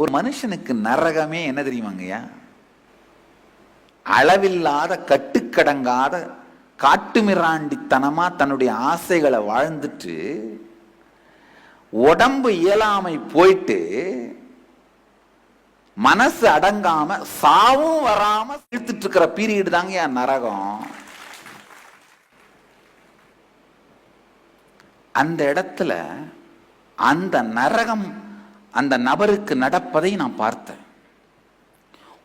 ஒரு மனுஷனுக்கு நரகமே என்ன தெரியுமாங்கய்யா? அளவில்லாத கட்டுக்கடங்காத காட்டுமிராண்டித்தனமா தன்னுடைய ஆசைகளை வாழ்ந்துட்டு உடம்பு இயலாமை போயிட்டு மனசு அடங்காம சாவும் வராம இழுத்துட்டு இருக்கிற பீரியட் தாங்க என் நரகம். அந்த இடத்துல அந்த நரகம் அந்த நபருக்கு நடப்பதை நான் பார்த்தேன்.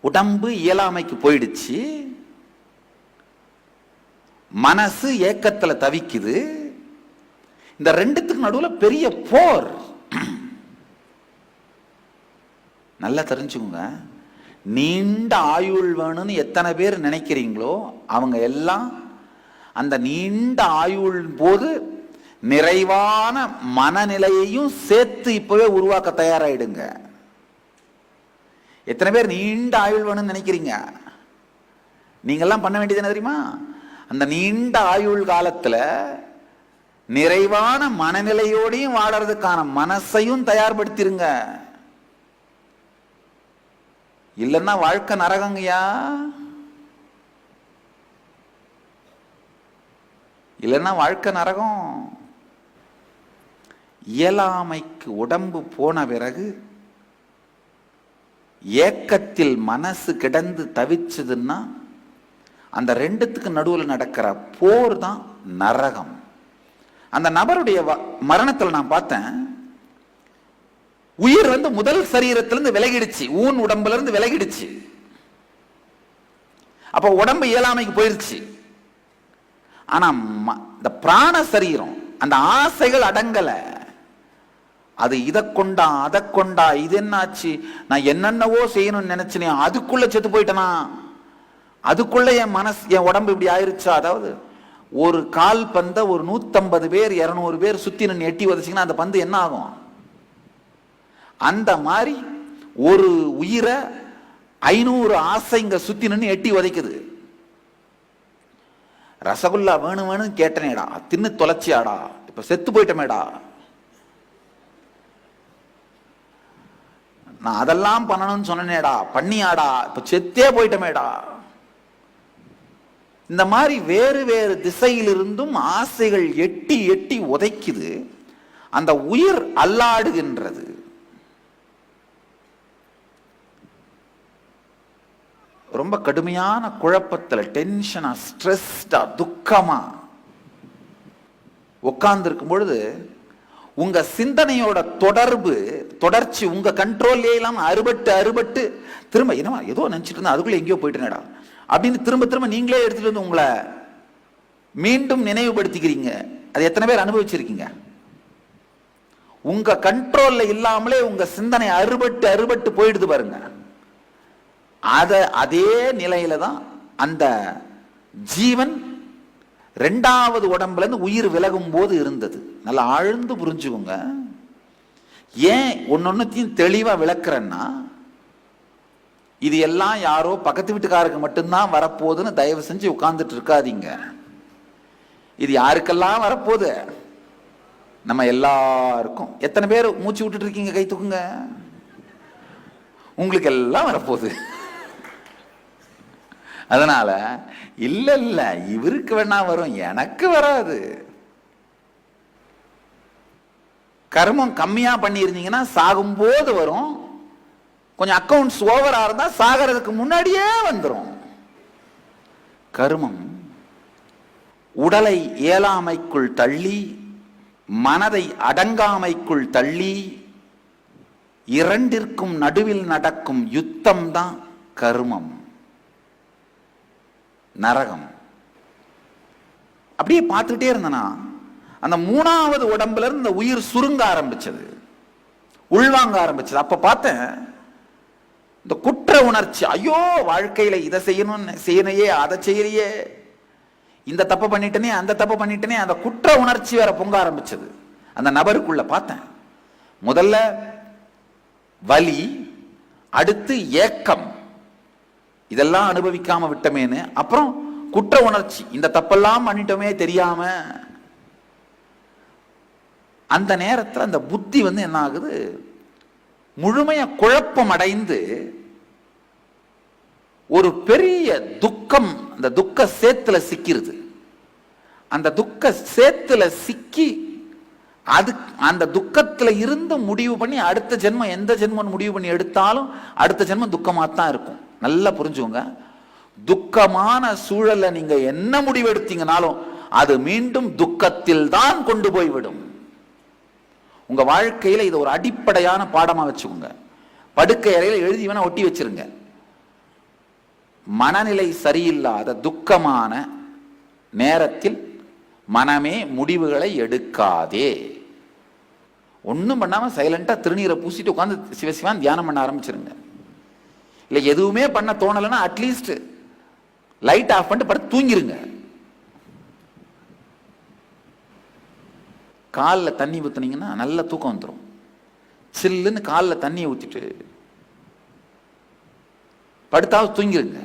உடம்பு இயலாமைக்கு போயிடுச்சு. மனசு ஏக்கத்தில் தவிக்குது. இந்த ரெண்டுத்துக்கு நடுவில் பெரிய போர். நல்லா தெரிஞ்சுக்கோங்க. நீண்ட ஆயுள் வேணும்னு எத்தனை பேர் நினைக்கிறீங்களோ அவங்க எல்லாம் அந்த நீண்ட ஆயுள் போது நிறைவான மனநிலையையும் சேர்த்து இப்பவே உருவாக்க தயாராயிடுங்க. எத்தனை பேர் நீண்ட ஆயுள் வேணும்னு நினைக்கிறீங்க? நீங்கள்லாம் பண்ண வேண்டியது என்ன தெரியுமா? அந்த நீண்ட ஆயுள் காலத்துல நிறைவான மனநிலையோடையும் வாழறதுக்கான மனசையும் தயார்படுத்திருங்க. இல்லைன்னா வாழ்க்கை நரகங்கய்யா. இல்லைன்னா வாழ்க்கை நரகம். இயலாமைக்கு உடம்பு போன பிறகு ஏக்கத்தில் மனசு கிடந்து தவிச்சதுன்னா அந்த ரெண்டுத்துக்கு நடுவில் நடக்கிற போர் தான் நரகம். அந்த நபருடைய வ- நான் பார்த்தேன். உயிர் வந்து முதல் சரீரத்திலிருந்து விலகிடுச்சு. ஊன் உடம்புல இருந்து விலகிடுச்சு. அப்ப உடம்பு இயலாமைக்கு போயிருச்சு. ஆனா ம- இந்த பிராண சரீரம் அந்த ஆசைகள் அடங்கலை. அது இதை கொண்டா அதை கொண்டா இது என்னாச்சு? நான் என்னென்னவோ செய்யணும்னு நினைச்சனே அதுக்குள்ள செத்து போயிட்டேனா? அதுக்குள்ள என் மனசு என் உடம்பு இப்படி ஆயிருச்சா? அதாவது ஒரு கால் பந்த ஒரு நூத்தம்பது பேர் இரநூறு பேர் சுத்தி நின்று எட்டி உதச்சிங்கன்னா அந்த பந்து என்ன ஆகும்? அந்த மாதிரி ஒரு உயிரை ஐநூறு ஆசைங்க சுத்தி நின்று எட்டி உதைக்குது. ரசகுல்லா வேணும் வேணும் கேட்டனேடா தின்னு தொலைச்சியாடா இப்ப செத்து போயிட்டமேடா. நான் அதெல்லாம் பண்ணணும்னு சொன்னேடா பண்ணியாடா இப்ப செத்தே போயிட்டமேடா. இந்த மாதிரி வேறு வேறு திசையிலிருந்தும் ஆசைகள் எட்டி எட்டி உதைக்குது. அந்த உயிர் அல்லாடுகின்றது. ரொம்ப கடுமையான குழப்பத்தில் டென்ஷனா ஸ்ட்ரெஸ்டா துக்கமா. உட்கார்ந்து இருக்கும் பொழுது உங்க சிந்தனையோட தொடர்பு தொடர்ச்சி உங்க கண்ட்ரோல்லே இல்லாம அறுபட்டு அறுபட்டு திரும்ப என்னமா ஏதோ நினைச்சிட்டு இருந்தா அதுக்குள்ள எங்கேயோ போயிட்டேனடா. அப்படின்னு திரும்ப திரும்ப நீங்களே எடுத்துட்டு வந்து உங்களை மீண்டும் நினைவுபடுத்திக்கிறீங்க. அது எத்தனை பேர் அனுபவிச்சிருக்கீங்க? உங்க கண்ட்ரோல்ல இல்லாமலே உங்க சிந்தனை அறுபட்டு அறுபட்டு போயிடுது பாருங்க. அத அதே நிலையில தான் அந்த ஜீவன் ரெண்டாவது உடம்புலேருந்து உயிர் விலகும் போது இருந்தது. நல்லா ஆழ்ந்து புரிஞ்சுக்கோங்க. ஏன் ஒன்னொன்னுத்தையும் தெளிவாக விளக்குறேன்னா இது எல்லாம் யாரோ பக்கத்து வீட்டுக்காருக்கு மட்டும்தான் வரப்போகுதுன்னு தயவு செஞ்சு உட்கார்ந்துட்டு இருக்காதீங்க. இது யாருக்கெல்லாம் வரப்போகுது? நம்ம எல்லாருக்கும். எத்தனை பேர் மூச்சு விட்டுட்டு இருக்கீங்க கை தூக்குங்க? உங்களுக்கு எல்லாம் வரப்போகுது. அதனால இல்ல இல்ல இவருக்கு வேணா வரும் எனக்கு வராது. கர்மம் கம்மியா பண்ணியிருந்தீங்கன்னா சாகும்போது வரும். கொஞ்சம் அக்கவுண்ட்ஸ் ஓவரா இருந்தா சாகிறதுக்கு முன்னாடியே வந்துடும் கர்மம் உடலை இயலாமைக்குள் தள்ளி மனதை அடங்காமைக்குள் தள்ளி இரண்டிற்கும் நடுவில் நடக்கும் யுத்தம் தான் கர்மம். நரகம். அப்படியே பார்த்துக்கிட்டே இருந்தனா அந்த மூணாவது உடம்புல இருந்து இந்த உயிர் சுருங்க ஆரம்பிச்சது. உள்வாங்க ஆரம்பிச்சது. அப்ப பார்த்தேன் இந்த குற்ற உணர்ச்சி ஐயோ வாழ்க்கையில இதை செய்யணும்னு செய்யணையே அதை செய்யலையே இந்த தப்பு பண்ணிட்டனே அந்த தப்பு பண்ணிட்டனே அந்த குற்ற உணர்ச்சி வேற பொங்க ஆரம்பிச்சது. அந்த நபருக்குள்ள பார்த்தேன் முதல்ல வலி அடுத்து ஏக்கம். இதெல்லாம் அனுபவிக்காம விட்டமேன்னு. அப்புறம் குற்ற உணர்ச்சி. இந்த தப்பெல்லாம் பண்ணிட்டோமே தெரியாம. அந்த நேரத்தில் அந்த புத்தி வந்து என்ன ஆகுது? முழுமைய குழப்பம் அடைந்து ஒரு பெரிய துக்கம் அந்த துக்க சேத்துல சிக்கிறது அந்த துக்க சேத்துல சிக்கி அது அந்த துக்கத்துல இருந்து முடிவு பண்ணி அடுத்த ஜென்மம் எந்த ஜென்மம் முடிவு பண்ணி எடுத்தாலும் அடுத்த ஜென்மம் துக்கமாக தான் இருக்கும். நல்லா புரிஞ்சுங்க துக்கமான சூழலை நீங்க என்ன முடிவு எடுத்தீங்கனாலும் அது மீண்டும் துக்கத்தில் தான் கொண்டு போய் விடும் உங்க வாழ்க்கையில இது ஒரு அடிப்படையான பாடமா வச்சுக்கோங்க. படுக்கை அறையில் எழுதி வேணா ஒட்டி வச்சிருங்க. மனநிலை சரியில்லாத துக்கமான நேரத்தில் மனமே முடிவுகளை எடுக்காதே. ஒன்றும் பண்ணாமல் சைலண்டா திருநீரை பூசிட்டு உட்காந்து சிவசிவான் தியானம் பண்ண ஆரம்பிச்சிருங்க. இல்லை எதுவுமே பண்ண தோணலைன்னா அட்லீஸ்ட் லைட் ஆஃப் பண்ணிட்டு படுத்து தூங்கிருங்க. காலில் தண்ணி ஊற்றுனீங்கன்னா நல்ல தூக்கம் வந்துடும் சில்லுன்னு காலில் தண்ணியை ஊற்றிட்டு படுத்தாவது தூங்கிருங்க.